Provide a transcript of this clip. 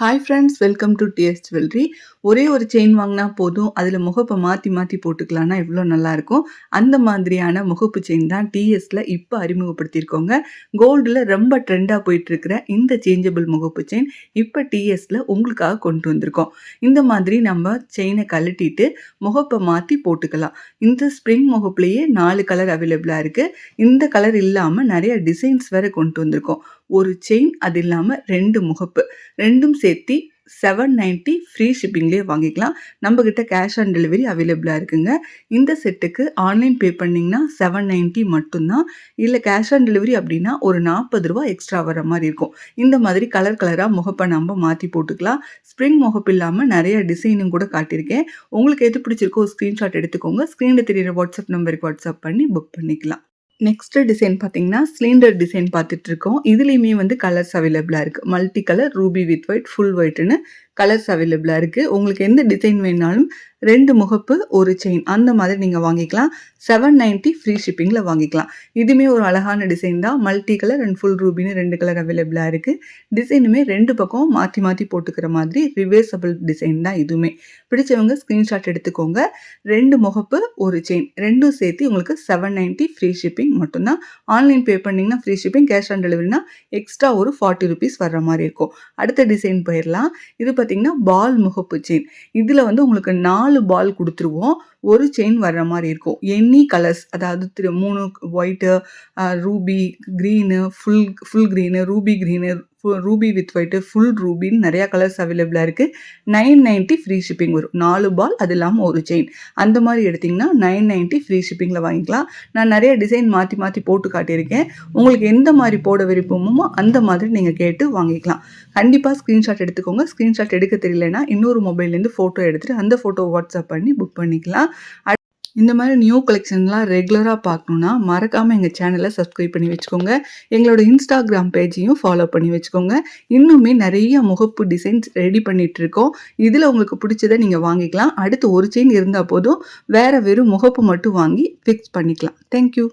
hi friends welcome to T S jewellery ஒரே ஒரு chain வாங்கினா போதும். அதில் முகப்பை மாற்றி மாற்றி போட்டுக்கலாம்னா எவ்வளோ நல்லாயிருக்கும். அந்த மாதிரியான முகப்பு செயின் தான் டிஎஸில் இப்போ அறிமுகப்படுத்தியிருக்கோங்க. கோல்டில் ரொம்ப ட்ரெண்டாக போயிட்டுருக்கிற இந்த சேஞ்சபிள் முகப்பு செயின் இப்போ டிஎஸில் உங்களுக்காக கொண்டு வந்திருக்கோம். இந்த மாதிரி நம்ம செயினை கழட்டிட்டு முகப்பை மாற்றி போட்டுக்கலாம். இந்த ஸ்ப்ரிங் முகப்புலேயே நாலு கலர் அவைலபிளாக இருக்குது இந்த கலர் இல்லாமல் நிறைய டிசைன்ஸ் வேறு கொண்டு வந்திருக்கோம். ஒரு செயின் அது இல்லாமல் ரெண்டு முகப்பு. ரெண்டும் சேர்த்து செவன் நைன்ட்டி ஃப்ரீ ஷிப்பிங்லேயே வாங்கிக்கலாம். நம்மக்கிட்ட கேஷ் ஆன் டெலிவரி அவைலபிளாக இருக்குங்க. இந்த செட்டுக்கு ஆன்லைன் பே பண்ணிங்கன்னா செவன் நைன்ட்டி மட்டும்தான். இல்லை கேஷ் ஆன் டெலிவரி அப்படின்னா ஒரு நாற்பது ரூபா எக்ஸ்ட்ரா வர மாதிரி இருக்கும். இந்த மாதிரி கலர் கலராக முகப்பை நம்ம மாற்றி போட்டுக்கலாம். ஸ்ப்ரிங் முகப்பு இல்லாமல் நிறைய டிசைனும் கூட காட்டியிருக்கேன். உங்களுக்கு எது பிடிச்சிருக்கோ ஸ்க்ரீன்ஷாட் எடுத்துக்கோங்க. ஸ்க்ரீனில் தெரியிற வாட்ஸ்அப் நம்பருக்கு வாட்ஸ்அப் பண்ணி புக் பண்ணிக்கலாம். நெக்ஸ்ட் டிசைன் பார்த்தீங்கன்னா சிலிண்டர் டிசைன் பார்த்துட்டு இருக்கோம். இதுலேயுமே வந்து கலர்ஸ் அவைலபிளாக இருக்குது multi colour ruby with white full ஒயிட்னு colours அவைலபிளாக இருக்குது உங்களுக்கு எந்த டிசைன் வேணாலும் ரெண்டு முகப்பு ஒரு செயின் அந்த மாதிரி நீங்கள் வாங்கிக்கலாம். செவன் நைன்ட்டி ஃப்ரீ ஷிப்பிங்கில் வாங்கிக்கலாம். இதுவுமே ஒரு அழகான டிசைன் தான். மல்டி கலர் அண்ட் ஃபுல் ரூபின்னு ரெண்டு கலர் அவைலபிளாக இருக்குது டிசைனுமே ரெண்டு பக்கம் மாற்றி மாற்றி போட்டுக்கிற மாதிரி ரிவேர்சபிள் டிசைன் தான் இதுவுமே. பிடிச்சவங்க ஸ்க்ரீன்ஷாட் எடுத்துக்கோங்க. ரெண்டு முகப்பு ஒரு செயின் ரெண்டும் சேர்த்து உங்களுக்கு செவன் நைன்ட்டி ஃப்ரீ ஷிப்பிங் மட்டும்தான். ஆன்லைன் பே பண்ணிங்கன்னா ஃப்ரீ ஷிப்பிங் கேஷ் ஆன் டெலிவரினா எக்ஸ்ட்ரா ஒரு ஃபார்ட்டி ருபீஸ் வர்ற மாதிரி இருக்கும். அடுத்த டிசைன் போயிடலாம். இது பற்றி பால் முகப்பு செயின் இதில் வந்து உங்களுக்கு நாலு பால் கொடுத்துருவோம். ஒரு செயின் வர்ற மாதிரி இருக்கும். எனி கலர்ஸ் அதாவது திரு மூணு white ruby green full full green ruby green ruby with white full ரூபின்னு நிறையா கலர்ஸ் அவைலபிளாக இருக்குது நைன் நைன்ட்டி ஃப்ரீ ஷிப்பிங் வரும். நாலு பால் அது இல்லாமல் ஒரு செயின் அந்த மாதிரி எடுத்திங்கன்னா நைன் நைன்ட்டி ஃப்ரீ ஷிப்பிங்கில் வாங்கிக்கலாம். நான் நிறைய டிசைன் மாற்றி மாற்றி போட்டு காட்டியிருக்கேன். உங்களுக்கு எந்த மாதிரி போட விருப்பமோ அந்த மாதிரி நீங்கள் கேட்டு வாங்கிக்கலாம். கண்டிப்பாக ஸ்க்ரீன்ஷாட் எடுத்துக்கோங்க. ஸ்க்ரீன்ஷாட் எடுக்க தெரியலனா இன்னொரு மொபைல்லேருந்து ஃபோட்டோ எடுத்துகிட்டு அந்த ஃபோட்டோ வாட்ஸ்அப் பண்ணி புக் பண்ணிக்கலாம். இந்த மாதிரி நியூ கலெக்ஷன்லாம் ரெகுலராக பார்க்கணுன்னா மறக்காமல் எங்கள் சேனலை சப்ஸ்கிரைப் பண்ணி வச்சுக்கோங்க. எங்களோட இன்ஸ்டாகிராம் பேஜையும் ஃபாலோ பண்ணி வச்சுக்கோங்க. இன்னுமே நிறைய முகப்பு டிசைன்ஸ் ரெடி பண்ணிகிட்டு இருக்கோம் இதில் உங்களுக்கு பிடிச்சதை நீங்கள் வாங்கிக்கலாம். அடுத்து ஒரு செயின் இருந்தால் போதும். வேறு வெறும் முகப்பு மட்டும் வாங்கி ஃபிக்ஸ் பண்ணிக்கலாம். தேங்க்யூ